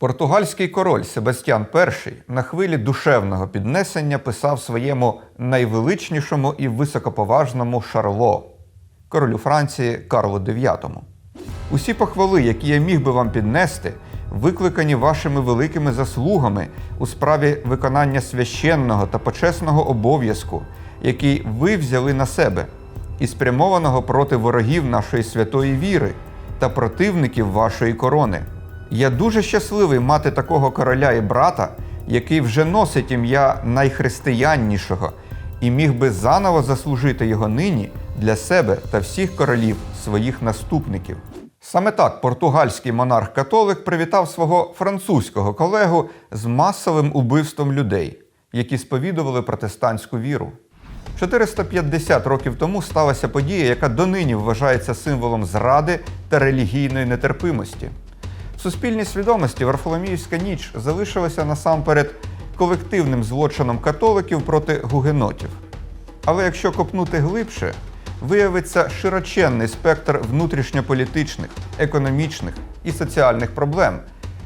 Португальський король Себастьян І на хвилі душевного піднесення писав своєму найвеличнішому і високоповажному Шарло, королю Франції Карлу IX. Усі похвали, які я міг би вам піднести, викликані вашими великими заслугами у справі виконання священного та почесного обов'язку, який ви взяли на себе, і спрямованого проти ворогів нашої святої віри та противників вашої корони. Я дуже щасливий мати такого короля і брата, який вже носить ім'я найхристияннішого і міг би заново заслужити його нині для себе та всіх королів своїх наступників. Саме так португальський монарх-католик привітав свого французького колегу з масовим убивством людей, які сповідували протестантську віру. 450 років тому сталася подія, яка донині вважається символом зради та релігійної нетерпимості. В суспільній свідомості Варфоломіївська ніч залишилася насамперед колективним злочином католиків проти гугенотів. Але якщо копнути глибше, виявиться широченний спектр внутрішньополітичних, економічних і соціальних проблем,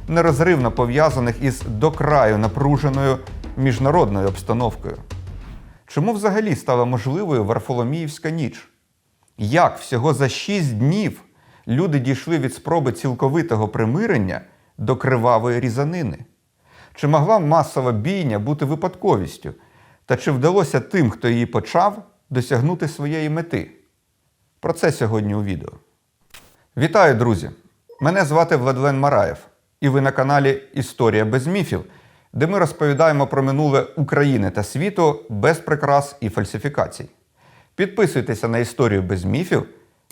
нерозривно пов'язаних із до краю напруженою міжнародною обстановкою. Чому взагалі стала можливою Варфоломіївська ніч? Як всього за шість днів люди дійшли від спроби цілковитого примирення до кривавої різанини? Чи могла масова бійня бути випадковістю? Та чи вдалося тим, хто її почав, досягнути своєї мети? Про це сьогодні у відео. Вітаю, друзі! Мене звати Владлен Мараєв, і ви на каналі Історія без міфів, де ми розповідаємо про минуле України та світу без прикрас і фальсифікацій. Підписуйтеся на історію без міфів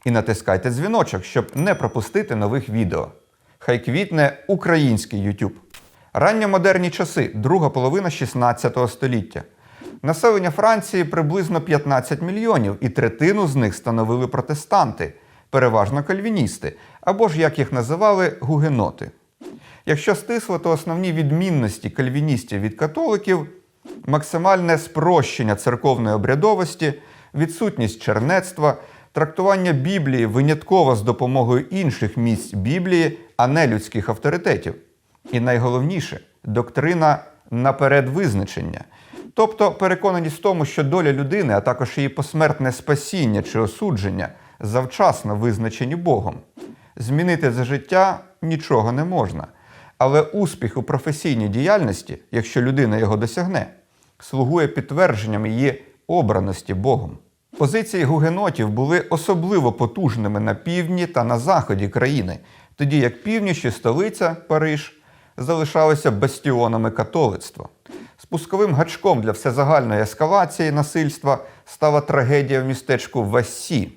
і натискайте дзвіночок, щоб не пропустити нових відео. Хай квітне український YouTube. Ранньомодерні часи, друга половина 16 століття. Населення Франції приблизно 15 мільйонів, і третину з них становили протестанти, переважно кальвіністи, або ж, як їх називали, гугеноти. Якщо стисло, то основні відмінності кальвіністів від католиків максимальне спрощення церковної обрядовості, відсутність чернецтва, трактування Біблії винятково з допомогою інших місць Біблії, а не людських авторитетів. І найголовніше доктрина наперед визначення, тобто переконаність в тому, що доля людини, а також її посмертне спасіння чи осудження завчасно визначені Богом. Змінити за життя нічого не можна. Але успіх у професійній діяльності, якщо людина його досягне, слугує підтвердженням її обраності Богом. Позиції гугенотів були особливо потужними на півдні та на заході країни, тоді як північ і столиця Париж залишалися бастіонами католицтва. Спусковим гачком для всезагальної ескалації насильства стала трагедія в містечку Вассі.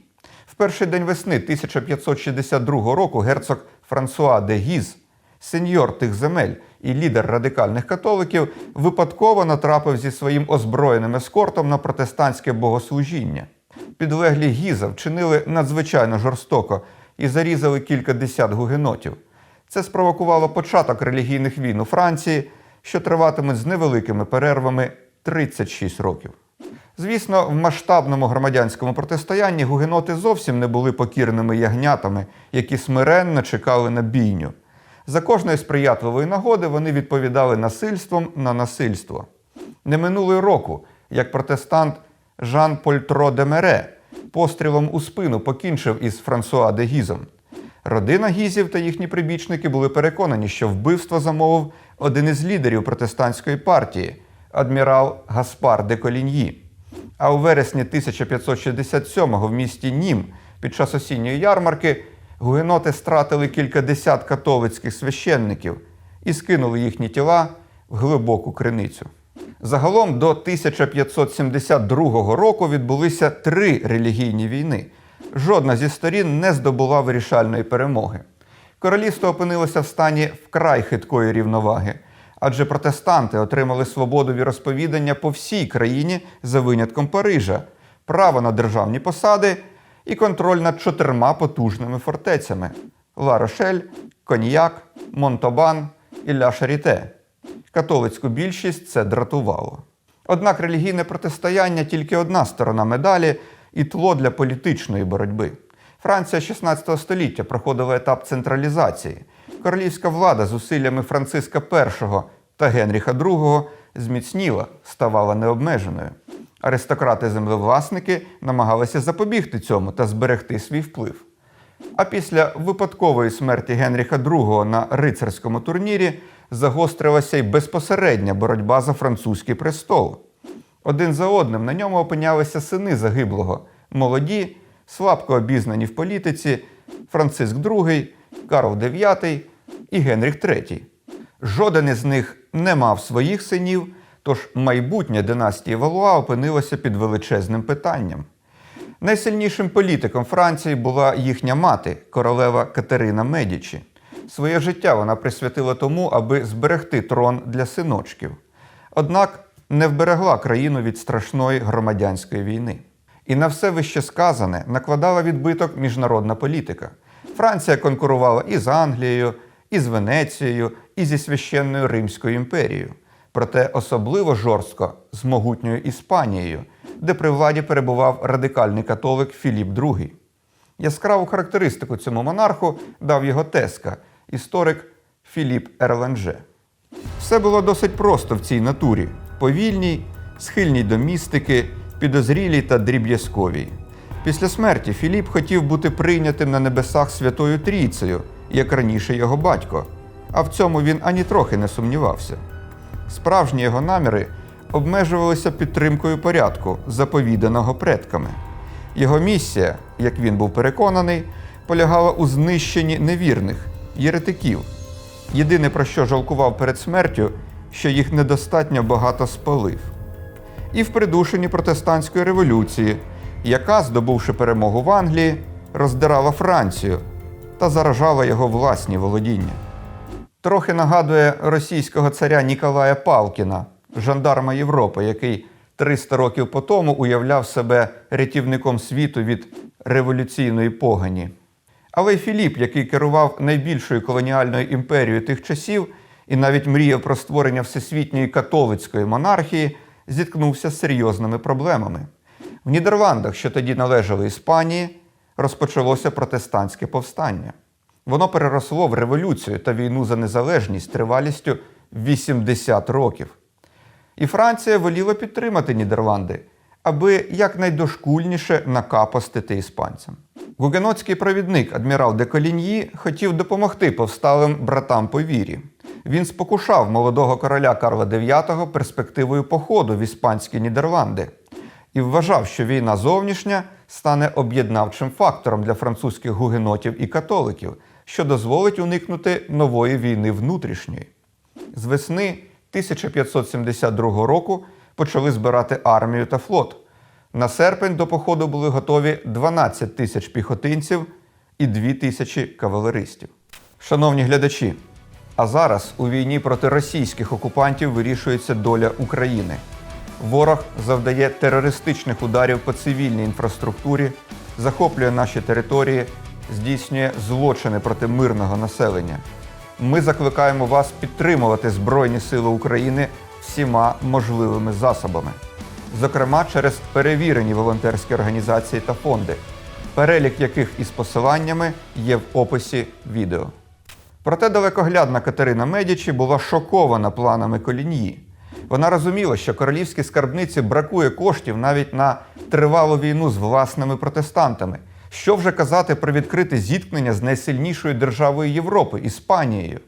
В перший день весни 1562 року герцог Франсуа де Гіз, сеньор тих земель і лідер радикальних католиків, випадково натрапив зі своїм озброєним ескортом на протестантське богослужіння. Підлеглі Гіза вчинили надзвичайно жорстоко і зарізали кілька десят гугенотів. Це спровокувало початок релігійних війн у Франції, що триватимуть з невеликими перервами 36 років. Звісно, в масштабному громадянському протистоянні гугеноти зовсім не були покірними ягнятами, які смиренно чекали на бійню. За кожної сприятливої нагоди вони відповідали насильством на насильство. Не минулий року, як протестант Жан Польтро де Мере пострілом у спину покінчив із Франсуа де Гізом. Родина Гізів та їхні прибічники бубули переконані, що вбивство замовив один із лідерів протестантської партії адмірал Гаспар де Коліньї. А у вересні 1567-го в місті Нім під час осінньої ярмарки гугеноти стратили кількадесят католицьких священників і скинули їхні тіла в глибоку криницю. Загалом до 1572 року відбулися три релігійні війни. Жодна зі сторін не здобула вирішальної перемоги. Королівство опинилося в стані вкрай хиткої рівноваги, адже протестанти отримали свободу віросповідання по всій країні за винятком Парижа, право на державні посади і контроль над чотирма потужними фортецями: Ла-Рошель, Коньяк, Монтобан і Ля Шаріте. Католицьку більшість це дратувало. Однак релігійне протистояння тільки одна сторона медалі і тло для політичної боротьби. Франція 16 століття проходила етап централізації, королівська влада зусиллями Франциска І та Генріха II зміцніла, ставала необмеженою. Аристократи-землевласники намагалися запобігти цьому та зберегти свій вплив. А після випадкової смерті Генріха II на рицарському турнірі загострилася й безпосередня боротьба за французький престол. Один за одним на ньому опинялися сини загиблого, молоді, слабко обізнані в політиці Франциск II, Карл IX і Генріх III. Жоден із них не мав своїх синів, тож майбутнє династії Валуа опинилося під величезним питанням. Найсильнішим політиком Франції була їхня мати, королева Катерина Медічі. Своє життя вона присвятила тому, аби зберегти трон для синочків. Однак не вберегла країну від страшної громадянської війни. І на все вище сказане накладала відбиток міжнародна політика. Франція конкурувала і з Англією, і з Венецією, і зі священною Римською імперією. Проте особливо жорстко з могутньою Іспанією, де при владі перебував радикальний католик Філіп II. Яскраву характеристику цьому монарху дав його теска, історик Філіп Ерленже. Все було досить просто в цій натурі: повільній, схильній до містики, підозрілій та дріб'язковій. Після смерті Філіп хотів бути прийнятим на небесах Святою Трійцею, як раніше його батько, а в цьому він ані трохи не сумнівався. Справжні його наміри обмежувалися підтримкою порядку, заповіданого предками. Його місія, як він був переконаний, полягала у знищенні невірних єретиків. Єдине, про що жалкував перед смертю, що їх недостатньо багато спалив. І в придушенні протестантської революції, яка, здобувши перемогу в Англії, роздирала Францію та заражала його власні володіння. Трохи нагадує російського царя Ніколая Палкіна, жандарма Європи, який 300 років по тому уявляв себе рятівником світу від революційної погані. Але Філіп, який керував найбільшою колоніальною імперією тих часів і навіть мріяв про створення всесвітньої католицької монархії, зіткнувся з серйозними проблемами. В Нідерландах, що тоді належали Іспанії, розпочалося протестантське повстання. Воно переросло в революцію та війну за незалежність тривалістю 80 років. І Франція воліла підтримати Нідерланди, аби якнайдошкульніше накапостити іспанцям. Гугенотський провідник адмірал де Коліньї хотів допомогти повсталим братам по вірі. Він спокушав молодого короля Карла IX перспективою походу в іспанські Нідерланди і вважав, що війна зовнішня стане об'єднавчим фактором для французьких гугенотів і католиків, що дозволить уникнути нової війни внутрішньої. З весни 1572 року почали збирати армію та флот. На серпень до походу були готові 12 тисяч піхотинців і 2 тисячі кавалеристів. Шановні глядачі, а зараз у війні проти російських окупантів вирішується доля України. Ворог завдає терористичних ударів по цивільній інфраструктурі, захоплює наші території, здійснює злочини проти мирного населення. Ми закликаємо вас підтримувати Збройні Сили України всіма можливими засобами, зокрема через перевірені волонтерські організації та фонди, перелік яких із посиланнями є в описі відео. Проте далекоглядна Катерина Медічі була шокована планами колінії. Вона розуміла, що королівській скарбниці бракує коштів навіть на тривалу війну з власними протестантами. Що вже казати про відкрите зіткнення з найсильнішою державою Європи Іспанією?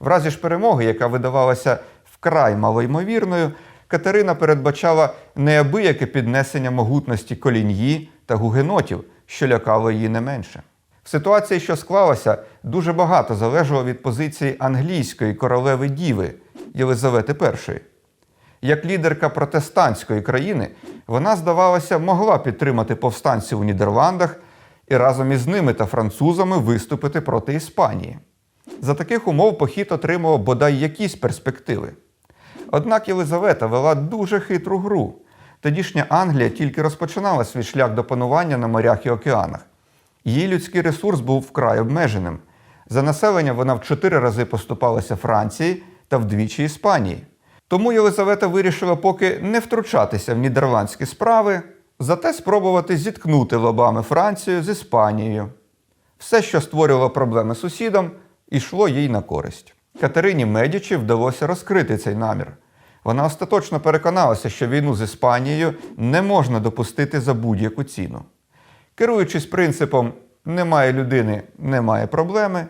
В разі ж перемоги, яка видавалася вкрай малоймовірною, Катерина передбачала неабияке піднесення могутності коліньї та гугенотів, що лякало її не менше. В ситуації, що склалася, дуже багато залежало від позиції англійської королеви Діви Єлизавети І. Як лідерка протестантської країни, вона, здавалося, могла підтримати повстанців у Нідерландах і разом із ними та французами виступити проти Іспанії. За таких умов похід отримував бодай якісь перспективи. Однак Єлизавета вела дуже хитру гру. Тодішня Англія тільки розпочинала свій шлях до панування на морях і океанах. Її людський ресурс був вкрай обмеженим. За населення вона в чотири рази поступалася Франції та вдвічі Іспанії. Тому Єлизавета вирішила поки не втручатися в нідерландські справи, зате спробувати зіткнути лобами Францію з Іспанією. Все, що створювало проблеми сусідам, ішло їй на користь. Катерині Медічі вдалося розкрити цей намір. Вона остаточно переконалася, що війну з Іспанією не можна допустити за будь-яку ціну. Керуючись принципом немає людини, немає проблеми,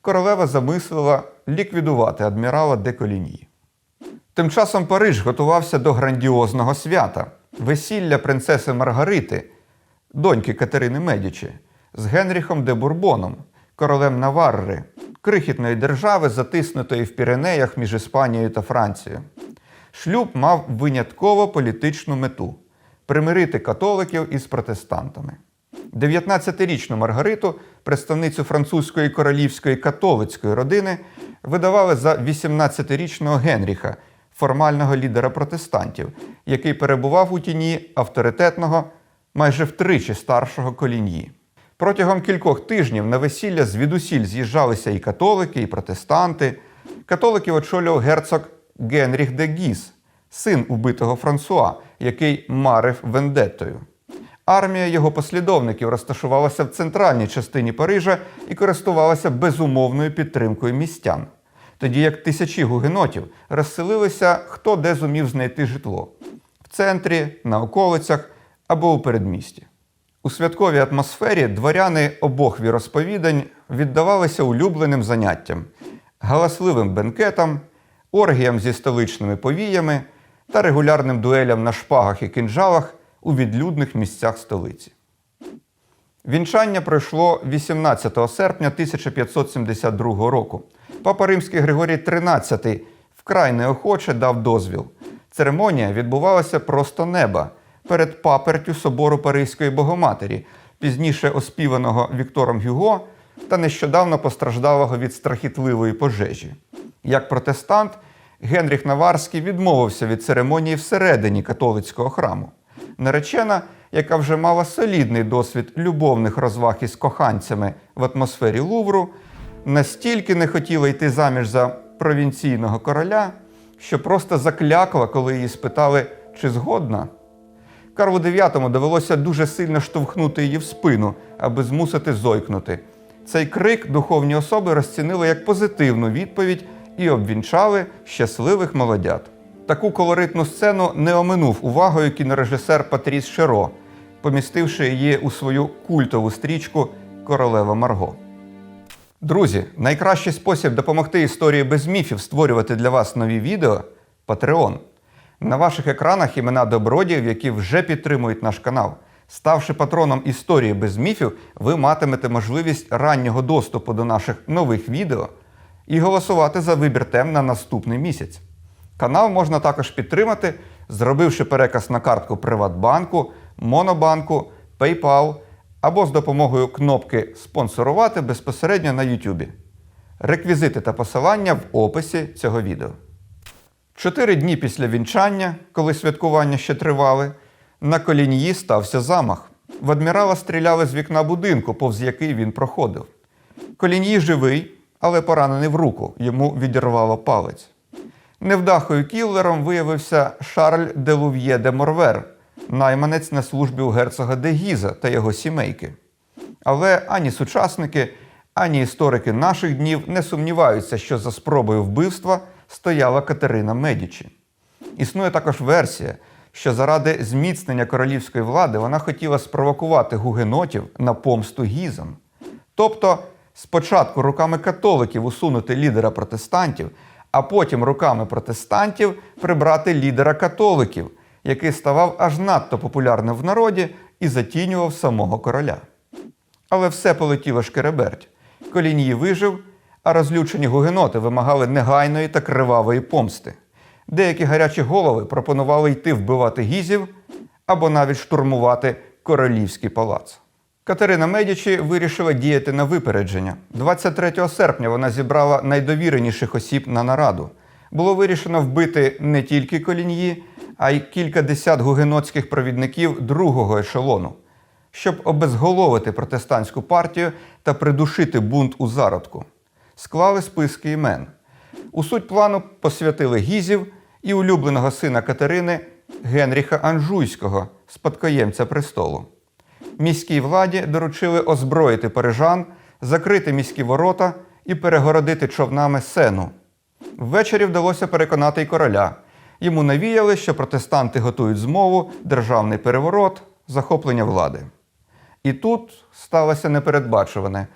королева замислила ліквідувати адмірала де Колінії. Тим часом Париж готувався до грандіозного свята весілля принцеси Маргарити, доньки Катерини Медічі, з Генріхом де Бурбоном, королем Наварри, крихітної держави, затиснутої в Піренеях між Іспанією та Францією. Шлюб мав винятково політичну мету примирити католиків із протестантами. 19-річну Маргариту, представницю французької королівської католицької родини, видавали за 18-річного Генріха, формального лідера протестантів, який перебував у тіні авторитетного, майже втричі старшого коліньї. Протягом кількох тижнів на весілля звідусіль з'їжджалися і католики, і протестанти. Католиків очолював герцог Генріх де Гіс, син убитого Франсуа, який марив вендеттою. Армія його послідовників розташувалася в центральній частині Парижа і користувалася безумовною підтримкою містян, тоді як тисячі гугенотів розселилися хто де зумів знайти житло в центрі, на околицях або у передмісті. У святковій атмосфері дворяни обох віросповідань віддавалися улюбленим заняттям, галасливим бенкетам, оргіям зі столичними повіями та регулярним дуелям на шпагах і кинджалах у відлюдних місцях столиці. Вінчання пройшло 18 серпня 1572 року. Папа Римський Григорій XIII вкрай неохоче дав дозвіл. Церемонія відбувалася просто неба перед папертю собору Паризької Богоматері, пізніше оспіваного Віктором Гюго та нещодавно постраждалого від страхітливої пожежі. Як протестант, Генріх Наварський відмовився від церемонії всередині католицького храму. Наречена, яка вже мала солідний досвід любовних розваг із коханцями в атмосфері Лувру, настільки не хотіла йти заміж за провінційного короля, що просто заклякла, коли її спитали, чи згодна. Карлу IX довелося дуже сильно штовхнути її в спину, аби змусити зойкнути. Цей крик духовні особи розцінили як позитивну відповідь і обвінчали щасливих молодят. Таку колоритну сцену не оминув увагою кінорежисер Патріс Шеро, помістивши її у свою культову стрічку Королева Марго. Друзі, найкращий спосіб допомогти історії без міфів створювати для вас нові відео Patreon. На ваших екранах імена добродіїв, які вже підтримують наш канал. Ставши патроном історії без міфів, ви матимете можливість раннього доступу до наших нових відео і голосувати за вибір тем на наступний місяць. Канал можна також підтримати, зробивши переказ на картку Приватбанку, Монобанку, PayPal або з допомогою кнопки Спонсорувати безпосередньо на YouTube. Реквізити та посилання в описі цього відео. Чотири дні після вінчання, коли святкування ще тривали, на колінії стався замах. В адмірала стріляли з вікна будинку, повз який він проходив. Коліній живий, але поранений в руку, йому відірвало палець. Невдахою кіллером виявився Шарль де Лув'є де Морвер, найманець на службі у герцога де Гіза та його сімейки. Але ані сучасники, ані історики наших днів не сумніваються, що за спробою вбивства стояла Катерина Медічі. Існує також версія, що заради зміцнення королівської влади вона хотіла спровокувати гугенотів на помсту гізам. Тобто, спочатку руками католиків усунути лідера протестантів, а потім руками протестантів прибрати лідера католиків, який ставав аж надто популярним в народі і затінював самого короля. Але все полетіло шкереберть. Колінії вижив, а розлючені гугеноти вимагали негайної та кривавої помсти. Деякі гарячі голови пропонували йти вбивати гізів або навіть штурмувати королівський палац. Катерина Медічі вирішила діяти на випередження. 23 серпня вона зібрала найдовіреніших осіб на нараду. Було вирішено вбити не тільки коліньї, а й кілька десят гугенотських провідників другого ешелону, щоб обезголовити протестантську партію та придушити бунт у зародку. Склали списки імен. У суть плану посвятили гізів і улюбленого сина Катерини Генріха Анжуйського, спадкоємця престолу. Міській владі доручили озброїти парижан, закрити міські ворота і перегородити човнами сену. Ввечері вдалося переконати й короля. Йому навіяли, що протестанти готують змову, державний переворот, захоплення влади. І тут сталося непередбачуване.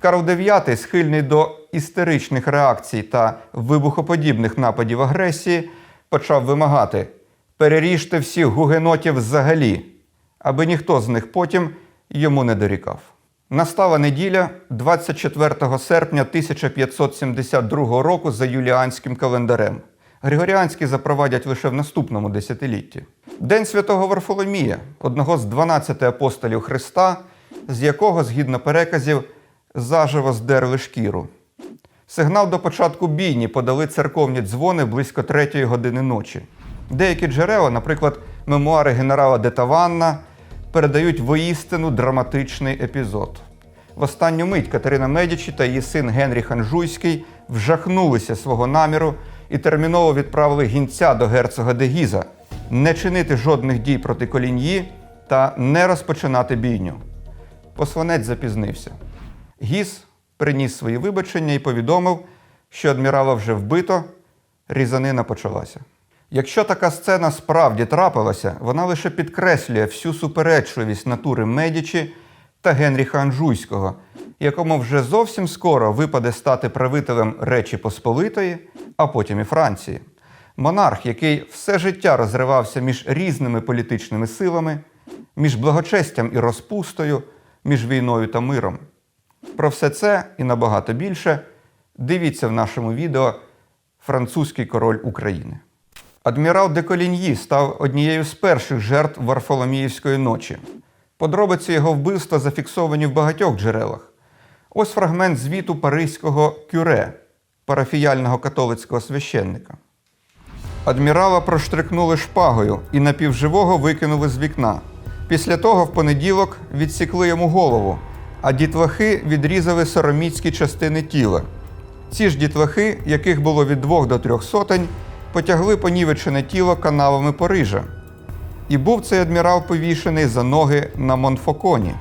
Карл IX, схильний до істеричних реакцій та вибухоподібних нападів агресії, почав вимагати: переріжте всіх гугенотів взагалі, аби ніхто з них потім йому не дорікав. Настала неділя 24 серпня 1572 року за юліанським календарем. Григоріанський запровадять лише в наступному десятилітті. День святого Варфоломія, одного з 12 апостолів Христа, з якого, згідно переказів, заживо здерли шкіру. Сигнал до початку бійні подали церковні дзвони близько третьої години ночі. Деякі джерела, наприклад, мемуари генерала Детаванна, передають воістину драматичний епізод. В останню мить Катерина Медічі та її син Генріх Анжуйський вжахнулися свого наміру і терміново відправили гінця до герцога де Гіза не чинити жодних дій проти коліньї та не розпочинати бійню. Посланець запізнився. Гіз приніс свої вибачення і повідомив, що адмірала вже вбито, різанина почалася. Якщо така сцена справді трапилася, вона лише підкреслює всю суперечливість натури Медічі та Генріха Анжуйського, якому вже зовсім скоро випаде стати правителем Речі Посполитої, а потім і Франції. Монарх, який все життя розривався між різними політичними силами, між благочестям і розпустою, між війною та миром. Про все це і набагато більше дивіться в нашому відео Французький король України. Адмірал де Коліньї став однією з перших жертв Варфоломіївської ночі. Подробиці його вбивства зафіксовані в багатьох джерелах. Ось фрагмент звіту паризького кюре, парафіяльного католицького священника. Адмірала проштрикнули шпагою і напівживого викинули з вікна. Після того в понеділок відсікли йому голову, а дітлахи відрізали сороміцькі частини тіла. Ці ж дітлахи, яких було від двох до трьох сотень, потягли понівечене тіло канавами Парижа. І був цей адмірал повішений за ноги на Монфоконі.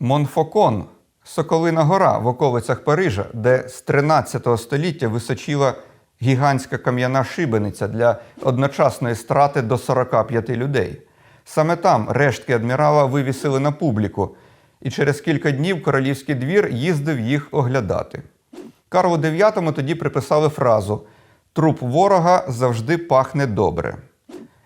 Монфокон Соколина гора в околицях Парижа, де з 13 століття височила гігантська кам'яна шибениця для одночасної страти до 45 людей. Саме там рештки адмірала вивісили на публіку, і через кілька днів королівський двір їздив їх оглядати. Карлу IX тоді приписали фразу Труп ворога завжди пахне добре.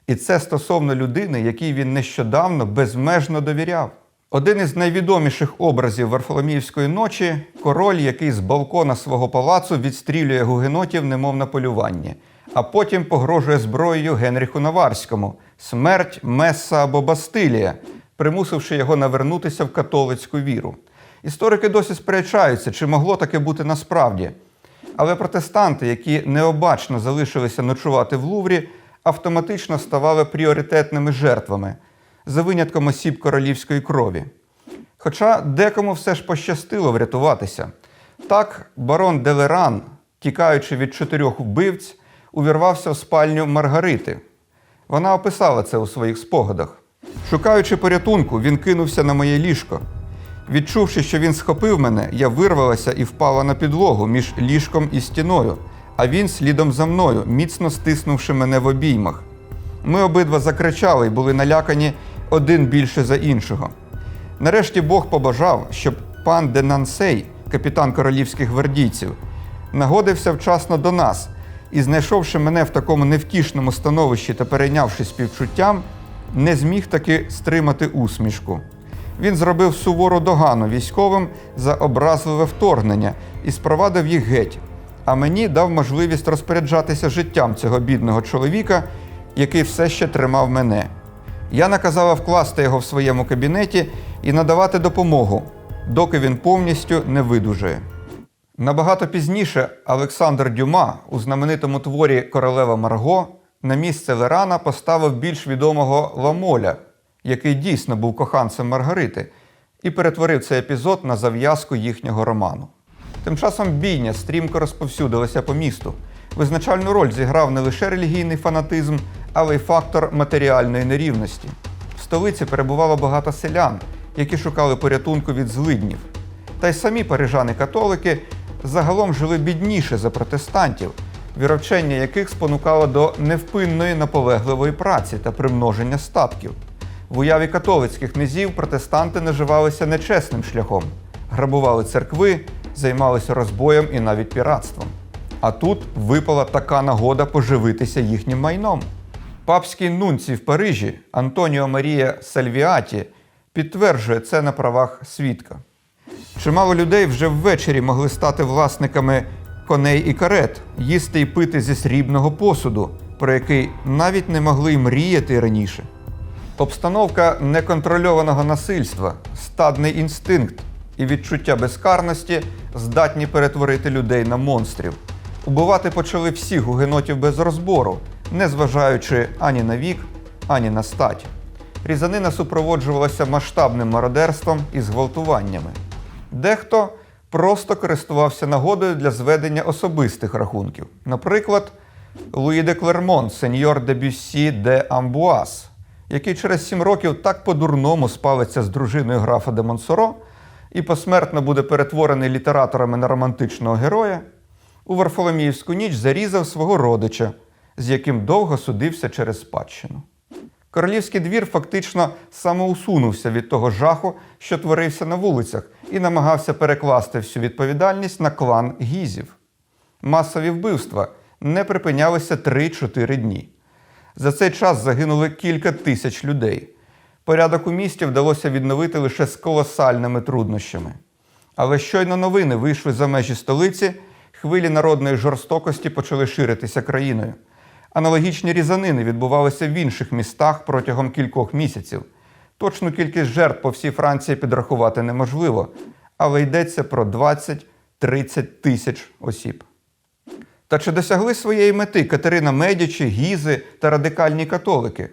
І це стосовно людини, якій він нещодавно безмежно довіряв. Один із найвідоміших образів Варфоломіївської ночі король, який з балкона свого палацу відстрілює гугенотів, немов на полюванні, а потім погрожує зброєю Генріху Наварському смерть, меса або Бастилія, примусивши його навернутися в католицьку віру. Історики досі сперечаються, чи могло таке бути насправді. Але протестанти, які необачно залишилися ночувати в Луврі, автоматично ставали пріоритетними жертвами за винятком осіб королівської крові. Хоча декому все ж пощастило врятуватися. Так, барон Делеран, тікаючи від чотирьох вбивць, увірвався в спальню Маргарити. Вона описала це у своїх спогадах. Шукаючи порятунку, він кинувся на моє ліжко. Відчувши, що він схопив мене, я вирвалася і впала на підлогу між ліжком і стіною, а він слідом за мною, міцно стиснувши мене в обіймах. Ми обидва закричали і були налякані один більше за іншого. Нарешті Бог побажав, щоб пан де Нансей, капітан королівських гвардійців, нагодився вчасно до нас і, знайшовши мене в такому невтішному становищі та перейнявши співчуттям, не зміг таки стримати усмішку. Він зробив сувору догану військовим за образливе вторгнення і спровадив їх геть. А мені дав можливість розпоряджатися життям цього бідного чоловіка, який все ще тримав мене. Я наказала вкласти його в своєму кабінеті і надавати допомогу, доки він повністю не видужає. Набагато пізніше Олександр Дюма у знаменитому творі Королева Марго на місце Лерана поставив більш відомого Ламоля, який дійсно був коханцем Маргарити, і перетворив цей епізод на зав'язку їхнього роману. Тим часом бійня стрімко розповсюдилася по місту. Визначальну роль зіграв не лише релігійний фанатизм, але й фактор матеріальної нерівності. В столиці перебувало багато селян, які шукали порятунку від злиднів. Та й самі парижани-католики загалом жили бідніше за протестантів, віровчення яких спонукало до невпинної наполегливої праці та примноження статків. В уяві католицьких князів протестанти наживалися нечесним шляхом, грабували церкви, займалися розбоєм і навіть піратством. А тут випала така нагода поживитися їхнім майном. Папський нунцій в Парижі Антоніо Марія Сальвіаті підтверджує це на правах свідка. Чимало людей вже ввечері могли стати власниками коней і карет, їсти і пити зі срібного посуду, про який навіть не могли й мріяти раніше. Обстановка неконтрольованого насильства, стадний інстинкт і відчуття безкарності здатні перетворити людей на монстрів. Убивати почали всіх гугенотів без розбору, не зважаючи ані на вік, ані на стать. Різанина супроводжувалася масштабним мародерством і зґвалтуваннями. Дехто просто користувався нагодою для зведення особистих рахунків. Наприклад, Луї де Клермон, сеньор де Бюссі де Амбуас, який через сім років так по-дурному спалиться з дружиною графа де Монсоро і посмертно буде перетворений літераторами на романтичного героя, у Варфоломіївську ніч зарізав свого родича, з яким довго судився через спадщину. Королівський двір фактично самоусунувся від того жаху, що творився на вулицях, і намагався перекласти всю відповідальність на клан гізів. Масові вбивства не припинялися 3-4 дні. За цей час загинули кілька тисяч людей. Порядок у місті вдалося відновити лише з колосальними труднощами. Але щойно новини вийшли за межі столиці, хвилі народної жорстокості почали ширитися країною. Аналогічні різанини відбувалися в інших містах протягом кількох місяців. Точну кількість жертв по всій Франції підрахувати неможливо, але йдеться про 20-30 тисяч осіб. Та чи досягли своєї мети Катерина Медічі, Гізи та радикальні католики?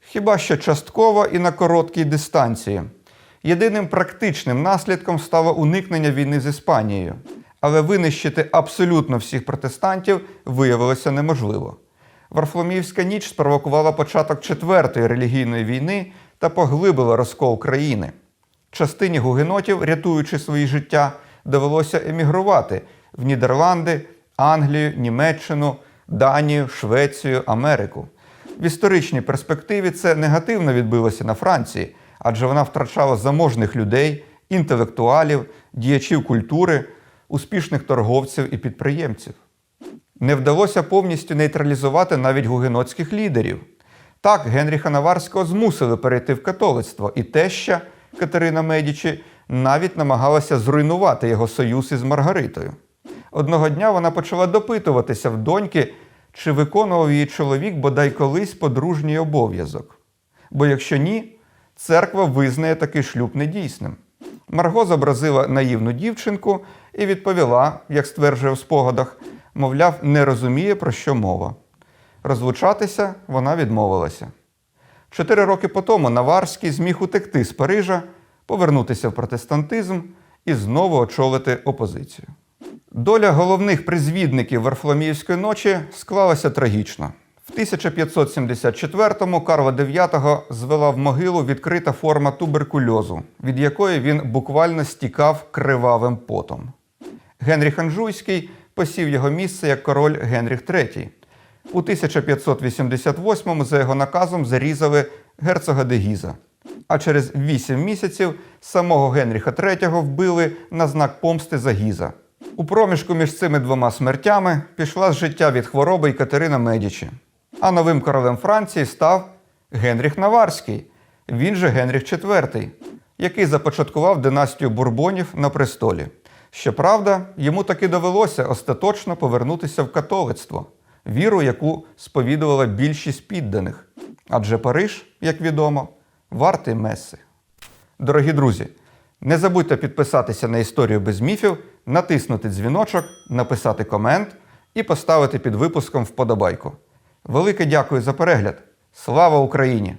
Хіба що частково і на короткій дистанції. Єдиним практичним наслідком стало уникнення війни з Іспанією, але винищити абсолютно всіх протестантів виявилося неможливо. Варфоломіївська ніч спровокувала початок четвертої релігійної війни та поглибила розкол країни. Частині гугенотів, рятуючи свої життя, довелося емігрувати в Нідерланди, Англію, Німеччину, Данію, Швецію, Америку. В історичній перспективі це негативно відбилося на Франції, адже вона втрачала заможних людей, інтелектуалів, діячів культури, успішних торговців і підприємців. Не вдалося повністю нейтралізувати навіть гугенотських лідерів. Так, Генріха Наварського змусили перейти в католицтво, і теща Катерина Медічі навіть намагалася зруйнувати його союз із Маргаритою. Одного дня вона почала допитуватися в доньки, чи виконував її чоловік бодай колись подружній обов'язок. Бо якщо ні, церква визнає такий шлюб недійсним. Марго зобразила наївну дівчинку і відповіла, як стверджує в спогадах, мовляв, не розуміє, про що мова. Розлучатися вона відмовилася. Чотири роки по тому Наварський зміг утекти з Парижа, повернутися в протестантизм і знову очолити опозицію. Доля головних призвідників Варфоломіївської ночі склалася трагічно. В 1574-му Карла IX звела в могилу відкрита форма туберкульозу, від якої він буквально стікав кривавим потом. Генріх Анжуйський посів його місце як король Генріх III. У 1588-му за його наказом зарізали герцога де Гіза. А через 8 місяців самого Генріха III вбили на знак помсти за Гіза. У проміжку між цими двома смертями пішла з життя від хвороби й Катерина Медічі. А новим королем Франції став Генріх Наварський, він же Генріх IV, який започаткував династію бурбонів на престолі. Щоправда, йому таки довелося остаточно повернутися в католицтво, віру, яку сповідувала більшість підданих. Адже Париж, як відомо, вартий меси. Дорогі друзі, не забудьте підписатися на історію без міфів, натиснути дзвіночок, написати комент і поставити під випуском вподобайку. Велике дякую за перегляд! Слава Україні!